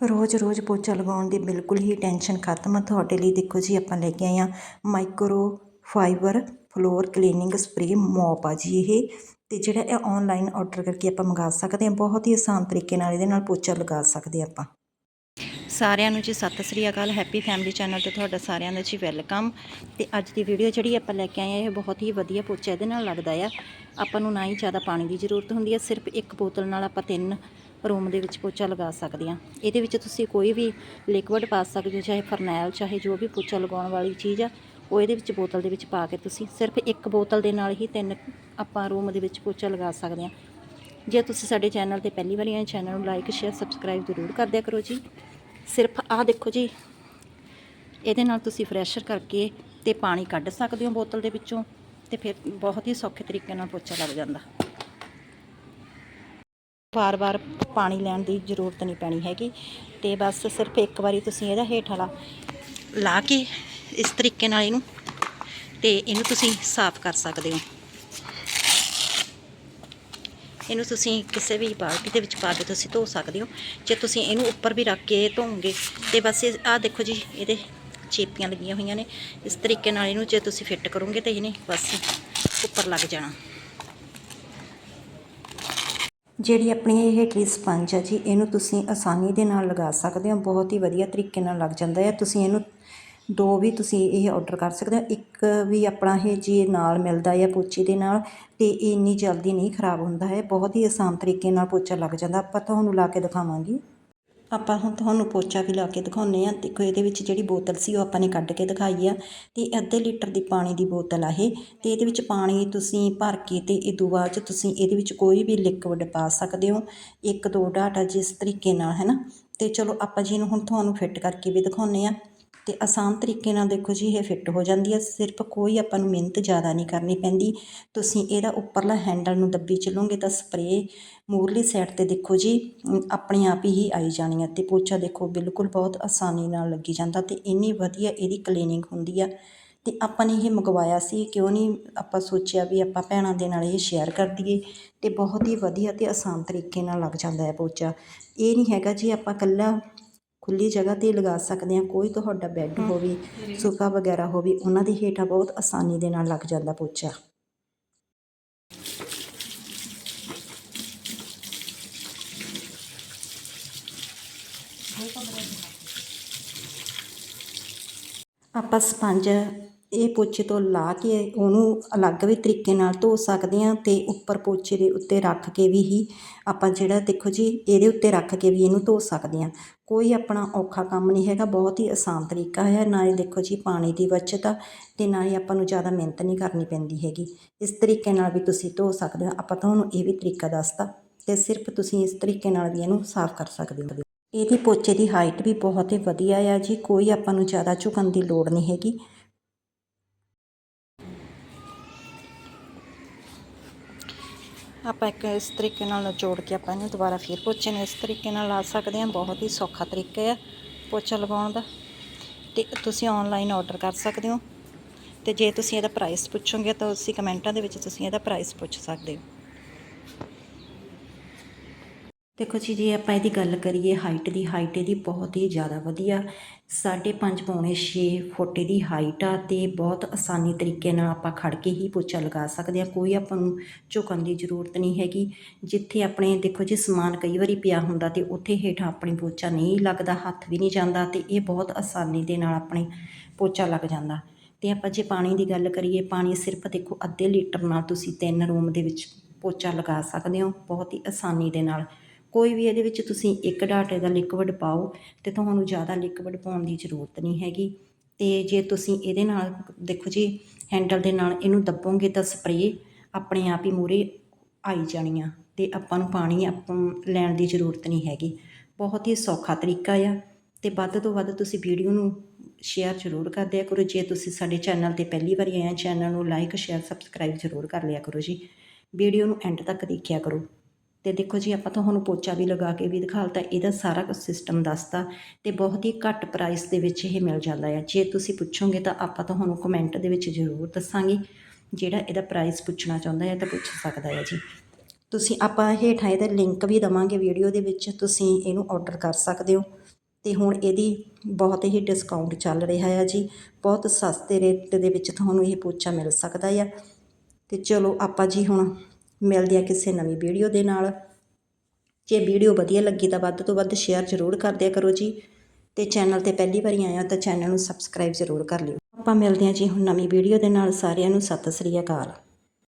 ਰੋਜ਼-ਰੋਜ਼ ਪੋਚਾ ਲਗਾਉਣ ਦੀ ਬਿਲਕੁਲ ਹੀ ਟੈਨਸ਼ਨ ਖਤਮ ਤੁਹਾਡੇ ਲਈ ਦੇਖੋ ਜੀ, ਆਪਾਂ ਲੈ ਕੇ ਆਏ ਹਾਂ microfibre floor cleaning spray mop ਆ ਜੀ ਇਹ। ਅਤੇ ਜਿਹੜਾ ਇਹ ਔਨਲਾਈਨ ਆਰਡਰ ਕਰਕੇ ਆਪਾਂ ਮੰਗਾ ਸਕਦੇ ਹਾਂ, ਬਹੁਤ ਹੀ ਆਸਾਨ ਤਰੀਕੇ ਨਾਲ ਇਹਦੇ ਨਾਲ ਪੋਚਾ ਲਗਾ ਸਕਦੇ ਆਪਾਂ। ਸਾਰਿਆਂ ਨੂੰ ਜੀ ਸਤਿ ਸ੍ਰੀ ਅਕਾਲ, ਹੈਪੀ ਫੈਮਿਲੀ ਚੈਨਲ ਤੇ ਤੁਹਾਡਾ ਸਾਰਿਆਂ ਦਾ ਜੀ ਵੈਲਕਮ। ਤੇ ਅੱਜ ਦੀ ਵੀਡੀਓ ਜਿਹੜੀ ਆਪਾਂ ਲੈ ਕੇ ਆਏ ਆ ਇਹ ਬਹੁਤ ਹੀ ਵਧੀਆ ਪੋਚਾ ਇਹਦੇ ਨਾਲ ਲੱਗਦਾ ਆ। ਆਪਾਂ ਨੂੰ ਨਾ ਹੀ ਜ਼ਿਆਦਾ ਪਾਣੀ ਦੀ ਜ਼ਰੂਰਤ ਹੁੰਦੀ ਹੈ ਸਿਰਫ ਇੱਕ ਬੋਤਲ ਨਾਲ ਆਪਾਂ ਤਿੰਨ ਰੂਮ ਦੇ ਵਿੱਚ ਪੋਚਾ ਲਗਾ ਸਕਦੇ ਹਾਂ ਇਹਦੇ ਵਿੱਚ ਤੁਸੀਂ ਕੋਈ ਵੀ ਲਿਕਵਿਡ ਪਾ ਸਕਦੇ ਹੋ, ਚਾਹੇ ਫਰਨੈਲ, ਚਾਹੇ ਜੋ ਵੀ ਪੋਚਾ ਲਗਾਉਣ ਵਾਲੀ ਚੀਜ਼ ਆ, ਉਹ ਇਹਦੇ ਵਿੱਚ ਬੋਤਲ ਦੇ ਵਿੱਚ ਪਾ ਕੇ ਤੁਸੀਂ ਸਿਰਫ ਇੱਕ ਬੋਤਲ ਦੇ ਨਾਲ ਹੀ ਤਿੰਨ ਆਪਾਂ ਰੂਮ ਦੇ ਵਿੱਚ ਪੋਚਾ ਲਗਾ ਸਕਦੇ ਹਾਂ ਜੇ ਤੁਸੀਂ ਸਾਡੇ ਚੈਨਲ ਤੇ ਪਹਿਲੀ ਵਾਰੀ ਆਏ ਚੈਨਲ ਨੂੰ ਲਾਈਕ, ਸ਼ੇਅਰ, ਸਬਸਕ੍ਰਾਈਬ ਜ਼ਰੂਰ ਕਰ ਦਿਆ ਕਰੋ ਜੀ। ਸਿਰਫ ਆਹ ਦੇਖੋ ਜੀ, ਇਹਦੇ ਨਾਲ ਤੁਸੀਂ ਫਰੈਸ਼ਰ ਕਰਕੇ ਤੇ ਪਾਣੀ ਕੱਢ ਸਕਦੇ ਹੋ ਬੋਤਲ ਦੇ ਵਿੱਚੋਂ ਤੇ ਫਿਰ ਬਹੁਤ ਹੀ ਸੌਖੇ ਤਰੀਕੇ ਨਾਲ ਪੋਚਾ ਲੱਗ ਜਾਂਦਾ। ਵਾਰ-ਵਾਰ ਪਾਣੀ ਲੈਣ ਦੀ ਜ਼ਰੂਰਤ ਨਹੀਂ ਪੈਣੀ ਹੈਗੀ ਤੇ ਬਸ ਸਿਰਫ ਇੱਕ ਵਾਰੀ ਤੁਸੀਂ ਇਹਦਾ ਹੇਠ ਵਾਲਾ ਲਾ ਕੇ ਇਸ ਤਰੀਕੇ ਨਾਲ ਇਹਨੂੰ ਤੇ ਇਹਨੂੰ ਤੁਸੀਂ ਸਾਫ਼ ਕਰ ਸਕਦੇ ਹੋ। ਇਹਨੂੰ ਤੁਸੀਂ ਕਿਸੇ ਵੀ ਬਾਲਟੀ ਦੇ ਵਿੱਚ ਪਾ ਕੇ ਤੁਸੀਂ ਧੋ ਸਕਦੇ ਹੋ। ਜੇ ਤੁਸੀਂ ਇਹਨੂੰ ਉੱਪਰ ਵੀ ਰੱਖ ਕੇ ਧੋਗੇ ਤੇ ਬਸ ਆਹ ਦੇਖੋ ਜੀ, ਇਹਦੇ ਚੇਪੀਆਂ ਲੱਗੀਆਂ ਹੋਈਆਂ ਨੇ। ਇਸ ਤਰੀਕੇ ਨਾਲ ਇਹਨੂੰ ਜੇ ਤੁਸੀਂ ਫਿੱਟ ਕਰੋਗੇ ਤੇ ਇਹਨੇ ਬਸ ਉੱਪਰ ਲੱਗ ਜਾਣਾ। ਜਿਹੜੀ ਆਪਣੀ ਇਹ ਹੇਠਲੀ ਸਪੰਜ ਹੈ ਜੀ, ਇਹਨੂੰ ਤੁਸੀਂ ਆਸਾਨੀ ਦੇ ਨਾਲ ਲਗਾ ਸਕਦੇ ਹੋ, ਬਹੁਤ ਹੀ ਵਧੀਆ ਤਰੀਕੇ ਨਾਲ ਲੱਗ ਜਾਂਦਾ ਹੈ। ਤੁਸੀਂ ਇਹਨੂੰ ਦੋ ਵੀ ਤੁਸੀਂ ਇਹ ਆਰਡਰ ਕਰ ਸਕਦੇ ਹੋ, ਇੱਕ ਵੀ ਆਪਣਾ ਇਹ ਜੀ ਨਾਲ ਮਿਲਦਾ ਹੈ ਪੋਚੇ ਦੇ ਨਾਲ ਤੇ ਇਹ ਇੰਨੀ ਜਲਦੀ ਨਹੀਂ ਖਰਾਬ ਹੁੰਦਾ ਹੈ, ਬਹੁਤ ਹੀ ਆਸਾਨ ਤਰੀਕੇ ਨਾਲ ਪੋਚਾ ਲੱਗ ਜਾਂਦਾ। ਆਪਾਂ ਤੁਹਾਨੂੰ ਲਾ ਕੇ ਦਿਖਾਵਾਂਗੀ। ਆਪਾਂ ਹੁਣ ਤੁਹਾਨੂੰ ਪੋਚਾ ਵੀ ਲਾ ਕੇ ਦਿਖਾਉਂਦੇ ਆ ਦੇਖੋ ਇਹਦੇ ਵਿੱਚ ਜਿਹੜੀ ਬੋਤਲ ਸੀ ਉਹ ਆਪਾਂ ਨੇ ਕੱਢ ਕੇ ਦਿਖਾਈ ਆ ਤੇ ਅੱਧੇ ਲੀਟਰ ਦੀ ਪਾਣੀ ਦੀ ਬੋਤਲ ਆ ਇਹ ਤੇ ਇਹਦੇ ਵਿੱਚ ਪਾਣੀ ਤੁਸੀਂ ਭਰ ਕੇ ਤੇ ਇਹ ਤੋਂ ਬਾਅਦ ਚ ਤੁਸੀਂ ਇਹਦੇ ਵਿੱਚ ਕੋਈ ਵੀ ਲਿਕਵਿਡ ਪਾ ਸਕਦੇ ਹੋ। ਇੱਕ ਦੋ ਡਾਟਾ ਜਿਸ ਤਰੀਕੇ ਨਾਲ, ਹੈ ਨਾ? ਤੇ ਚਲੋ ਆਪਾਂ ਜੀ ਨੂੰ ਹੁਣ ਤੁਹਾਨੂੰ ਫਿੱਟ ਕਰਕੇ ਵੀ ਦਿਖਾਉਂਦੇ ਆ ਅਤੇ ਆਸਾਨ ਤਰੀਕੇ ਨਾਲ ਦੇਖੋ ਜੀ ਇਹ ਫਿੱਟ ਹੋ ਜਾਂਦੀ ਹੈ। ਸਿਰਫ ਕੋਈ ਆਪਾਂ ਨੂੰ ਮਿਹਨਤ ਜ਼ਿਆਦਾ ਨਹੀਂ ਕਰਨੀ ਪੈਂਦੀ। ਤੁਸੀਂ ਇਹਦਾ ਉੱਪਰਲਾ ਹੈਂਡਲ ਨੂੰ ਦੱਬੀ ਚੱਲੋਗੇ ਤਾਂ ਸਪਰੇ ਮੂਰਲੀ ਸਾਈਡ ਤੇ ਦੇਖੋ ਜੀ ਆਪਣੇ ਆਪ ਹੀ ਆਈ ਜਾਣੀ ਹੈ ਤੇ ਪੋਚਾ ਦੇਖੋ ਬਿਲਕੁਲ ਬਹੁਤ ਆਸਾਨੀ ਨਾਲ ਲੱਗੀ ਜਾਂਦਾ ਤੇ ਇੰਨੀ ਵਧੀਆ ਇਹਦੀ ਕਲੀਨਿੰਗ ਹੁੰਦੀ ਆ। ਤੇ ਆਪਾਂ ਨੇ ਇਹ ਮੰਗਵਾਇਆ ਸੀ, ਕਿਉਂ ਨਹੀਂ ਆਪਾਂ ਸੋਚਿਆ ਵੀ ਆਪਾਂ ਭੈਣਾਂ ਦੇ ਨਾਲ ਇਹ ਸ਼ੇਅਰ ਕਰ ਦਈਏ ਤੇ ਬਹੁਤ ਹੀ ਵਧੀਆ ਤੇ ਆਸਾਨ ਤਰੀਕੇ ਨਾਲ ਲੱਗ ਜਾਂਦਾ ਹੈ ਪੋਚਾ। ਇਹ ਨਹੀਂ ਹੈਗਾ ਜੀ ਆਪਾਂ ਇਕੱਲਾ ਖੁੱਲੀ ਜਗ੍ਹਾ ਤੇ ਲਗਾ ਸਕਦੇ ਹਾਂ ਕੋਈ ਤੁਹਾਡਾ ਬੈੱਡ ਹੋਵੇ ਸੋਫਾ ਵਗੈਰਾ ਹੋਵੇ ਉਹਨਾਂ ਦੇ ਹੇਠਾਂ ਬਹੁਤ ਆਸਾਨੀ ਦੇ ਨਾਲ ਲੱਗ ਜਾਂਦਾ ਪੋਚਾ। ਆਪਾਂ ਸਪੰਜ ਇਹ ਪੋਚੇ ਤੋਂ ਲਾ ਕੇ ਉਹਨੂੰ ਅਲੱਗ ਵੀ ਤਰੀਕੇ ਨਾਲ ਧੋ ਸਕਦੇ ਹਾਂ ਅਤੇ ਉੱਪਰ ਪੋਚੇ ਦੇ ਉੱਤੇ ਰੱਖ ਕੇ ਵੀ ਹੀ ਆਪਾਂ ਜਿਹੜਾ ਦੇਖੋ ਜੀ ਇਹਦੇ ਉੱਤੇ ਰੱਖ ਕੇ ਵੀ ਇਹਨੂੰ ਧੋ ਸਕਦੇ ਹਾਂ। ਕੋਈ ਆਪਣਾ ਔਖਾ ਕੰਮ ਨਹੀਂ ਹੈਗਾ, ਬਹੁਤ ਹੀ ਆਸਾਨ ਤਰੀਕਾ ਹੈ, ਨਾ ਇਹ ਦੇਖੋ ਜੀ ਪਾਣੀ ਦੀ ਬਚਤ ਆ ਅਤੇ ਨਾ ਹੀ ਆਪਾਂ ਨੂੰ ਜ਼ਿਆਦਾ ਮਿਹਨਤ ਨਹੀਂ ਕਰਨੀ ਪੈਂਦੀ ਹੈਗੀ। ਇਸ ਤਰੀਕੇ ਨਾਲ ਵੀ ਤੁਸੀਂ ਧੋ ਸਕਦੇ ਹੋ। ਆਪਾਂ ਤੁਹਾਨੂੰ ਇਹ ਵੀ ਤਰੀਕਾ ਦੱਸਤਾ ਅਤੇ ਸਿਰਫ ਤੁਸੀਂ ਇਸ ਤਰੀਕੇ ਨਾਲ ਵੀ ਇਹਨੂੰ ਸਾਫ਼ ਕਰ ਸਕਦੇ ਹੋ। ਇਹਦੀ ਪੋਚੇ ਦੀ ਹਾਈਟ ਵੀ ਬਹੁਤ ਹੀ ਵਧੀਆ ਆ ਜੀ, ਕੋਈ ਆਪਾਂ ਨੂੰ ਜ਼ਿਆਦਾ ਝੁਕਣ ਦੀ ਲੋੜ ਨਹੀਂ ਹੈਗੀ। ਆਪਾਂ ਇੱਕ ਇਸ ਤਰੀਕੇ ਨਾਲ ਜੋੜ ਕੇ ਆਪਾਂ ਇਹਨੂੰ ਦੁਬਾਰਾ ਫਿਰ ਪੋਚੇ ਨੂੰ ਇਸ ਤਰੀਕੇ ਨਾਲ ਲਾ ਸਕਦੇ ਹਾਂ। ਬਹੁਤ ਹੀ ਸੌਖਾ ਤਰੀਕਾ ਹੈ ਪੋਚਾ ਲਗਾਉਣ ਦਾ। ਤੇ ਤੁਸੀਂ ਆਨਲਾਈਨ ਆਰਡਰ ਕਰ ਸਕਦੇ ਹੋ। ਤੇ ਜੇ ਤੁਸੀਂ ਇਹਦਾ ਪ੍ਰਾਈਸ ਪੁੱਛੋਗੇ ਤਾਂ ਉਸੇ ਕਮੈਂਟਾਂ ਦੇ ਵਿੱਚ ਤੁਸੀਂ ਇਹਦਾ ਪ੍ਰਾਈਸ ਪੁੱਛ ਸਕਦੇ ਹੋ। ਦੇਖੋ ਜੀ, ਜੇ ਆਪਾਂ ਇਹਦੀ ਗੱਲ ਕਰੀਏ ਹਾਈਟ ਦੀ ਹਾਈਟ ਇਹਦੀ ਬਹੁਤ ਹੀ ਜ਼ਿਆਦਾ ਵਧੀਆ, ਸਾਢੇ ਪੰਜ ਪੌਣੇ 6 ਫੁੱਟ ਦੀ ਹਾਈਟ ਆ ਤੇ ਬਹੁਤ ਆਸਾਨੀ ਤਰੀਕੇ ਨਾਲ ਆਪਾਂ ਖੜ ਕੇ ਹੀ ਪੋਚਾ ਲਗਾ ਸਕਦੇ ਆ ਕੋਈ ਆਪਾਂ ਨੂੰ ਝੁਕਣ ਦੀ ਜ਼ਰੂਰਤ ਨਹੀਂ ਹੈਗੀ। ਜਿੱਥੇ ਆਪਣੇ ਦੇਖੋ ਜੀ, ਸਮਾਨ ਕਈ ਵਾਰੀ ਪਿਆ ਹੁੰਦਾ ਤੇ ਉੱਥੇ ਹੇਠਾਂ ਆਪਣੀ ਪੋਚਾ ਨਹੀਂ ਲੱਗਦਾ, ਹੱਥ ਵੀ ਨਹੀਂ ਜਾਂਦਾ ਤੇ ਇਹ ਬਹੁਤ ਆਸਾਨੀ ਦੇ ਨਾਲ ਆਪਣੇ ਪੋਚਾ ਲੱਗ ਜਾਂਦਾ। ਤੇ ਆਪਾਂ ਜੇ ਪਾਣੀ ਦੀ ਗੱਲ ਕਰੀਏ, ਪਾਣੀ ਸਿਰਫ ਦੇਖੋ ਅੱਧੇ ਲੀਟਰ ਨਾਲ ਤੁਸੀਂ ਤਿੰਨ ਰੂਮ ਦੇ ਵਿੱਚ ਪੋਚਾ ਲਗਾ ਸਕਦੇ ਹੋ, ਬਹੁਤ ਹੀ ਆਸਾਨੀ ਦੇ ਨਾਲ। ਕੋਈ ਵੀ ਇਹਦੇ ਵਿੱਚ ਤੁਸੀਂ ਇੱਕ ਡਾਟੇ ਦਾ ਲਿਕਵਿਡ ਪਾਓ ਤੇ ਤੁਹਾਨੂੰ ਜ਼ਿਆਦਾ ਲਿਕਵਿਡ ਪਾਉਣ ਦੀ ਜ਼ਰੂਰਤ ਨਹੀਂ ਹੈਗੀ। ਤੇ ਜੇ ਤੁਸੀਂ ਇਹਦੇ ਨਾਲ ਦੇਖੋ ਜੀ ਹੈਂਡਲ ਦੇ ਨਾਲ ਇਹਨੂੰ ਦੱਬੋਗੇ ਤਾਂ ਸਪਰੇ ਆਪਣੇ ਆਪ ਹੀ ਮੂਰੇ ਆਈ ਜਾਣੀ ਆ ਤੇ ਆਪਾਂ ਨੂੰ ਪਾਣੀ ਆਪਾਂ ਲੈਣ ਦੀ ਜ਼ਰੂਰਤ ਨਹੀਂ ਹੈਗੀ। ਬਹੁਤ ਹੀ ਸੌਖਾ ਤਰੀਕਾ ਆ ਤੇ ਵੱਧ ਤੋਂ ਵੱਧ ਤੁਸੀਂ ਵੀਡੀਓ ਨੂੰ ਸ਼ੇਅਰ ਜ਼ਰੂਰ ਕਰ ਦਿਆ ਕਰੋ। ਜੇ ਤੁਸੀਂ ਸਾਡੇ ਚੈਨਲ ਤੇ ਪਹਿਲੀ ਵਾਰੀ ਆਏ ਆ ਚੈਨਲ ਨੂੰ ਲਾਈਕ ਸ਼ੇਅਰ ਸਬਸਕ੍ਰਾਈਬ ਜ਼ਰੂਰ ਕਰ ਲਿਆ ਕਰੋ ਜੀ। ਵੀਡੀਓ ਨੂੰ ਐਂਡ ਤੱਕ ਦੇਖਿਆ ਕਰੋ। ਤੇ ਦੇਖੋ ਜੀ, ਆਪਾਂ ਤੁਹਾਨੂੰ ਪੋਚਾ ਵੀ ਲਗਾ ਕੇ ਵੀ ਦਿਖਾਲਤਾ ਇਹਦਾ ਸਾਰਾ ਕੁਝ ਸਿਸਟਮ ਦੱਸਤਾ ਤੇ ਬਹੁਤ ਹੀ ਘੱਟ ਪ੍ਰਾਈਸ ਦੇ ਵਿੱਚ ਇਹ ਮਿਲ ਜਾਂਦਾ ਹੈ ਜੇ ਤੁਸੀਂ ਪੁੱਛੋਗੇ ਤਾਂ ਆਪਾਂ ਤੁਹਾਨੂੰ ਕਮੈਂਟ ਦੇ ਵਿੱਚ ਜ਼ਰੂਰ ਦੱਸਾਂਗੇ ਜਿਹੜਾ ਇਹਦਾ ਪ੍ਰਾਈਸ ਪੁੱਛਣਾ ਚਾਹੁੰਦਾ ਹੈ ਤਾਂ ਪੁੱਛ ਸਕਦਾ ਹੈ ਜੀ। ਤੁਸੀਂ ਆਪਾਂ ਹੇਠਾਂ ਇਹਦਾ ਲਿੰਕ ਵੀ ਦਵਾਂਗੇ ਵੀਡੀਓ ਦੇ ਵਿੱਚ, ਤੁਸੀਂ ਇਹਨੂੰ ਆਰਡਰ ਕਰ ਸਕਦੇ ਹੋ। ਤੇ ਹੁਣ ਇਹਦੀ ਬਹੁਤ ਹੀ ਡਿਸਕਾਊਂਟ ਚੱਲ ਰਿਹਾ ਹੈ ਜੀ। ਬਹੁਤ ਸਸਤੇ ਰੇਟ ਦੇ ਵਿੱਚ ਤੁਹਾਨੂੰ ਇਹ ਪੋਚਾ ਮਿਲ ਸਕਦਾ ਆ। ਤੇ ਚਲੋ ਆਪਾਂ ਜੀ ਹੁਣ ਮਿਲਦੇ ਆ ਕਿਸੇ ਨਵੀਂ ਵੀਡੀਓ ਦੇ ਨਾਲ। ਜੇ ਵੀਡੀਓ ਵਧੀਆ ਲੱਗੀ ਤਾਂ ਵੱਧ ਤੋਂ ਵੱਧ ਸ਼ੇਅਰ ਜ਼ਰੂਰ ਕਰ ਦਿਆ ਕਰੋ ਜੀ। ਤੇ ਚੈਨਲ ਤੇ ਪਹਿਲੀ ਵਾਰੀ ਆਇਆ ਤਾਂ ਚੈਨਲ ਨੂੰ ਸਬਸਕ੍ਰਾਈਬ ਜ਼ਰੂਰ ਕਰ ਲਿਓ। ਆਪਾਂ ਮਿਲਦੇ ਹਾਂ ਜੀ ਹੁਣ ਨਵੀਂ ਵੀਡੀਓ ਦੇ ਨਾਲ। ਸਾਰਿਆਂ ਨੂੰ ਸਤਿ ਸ੍ਰੀ ਅਕਾਲ।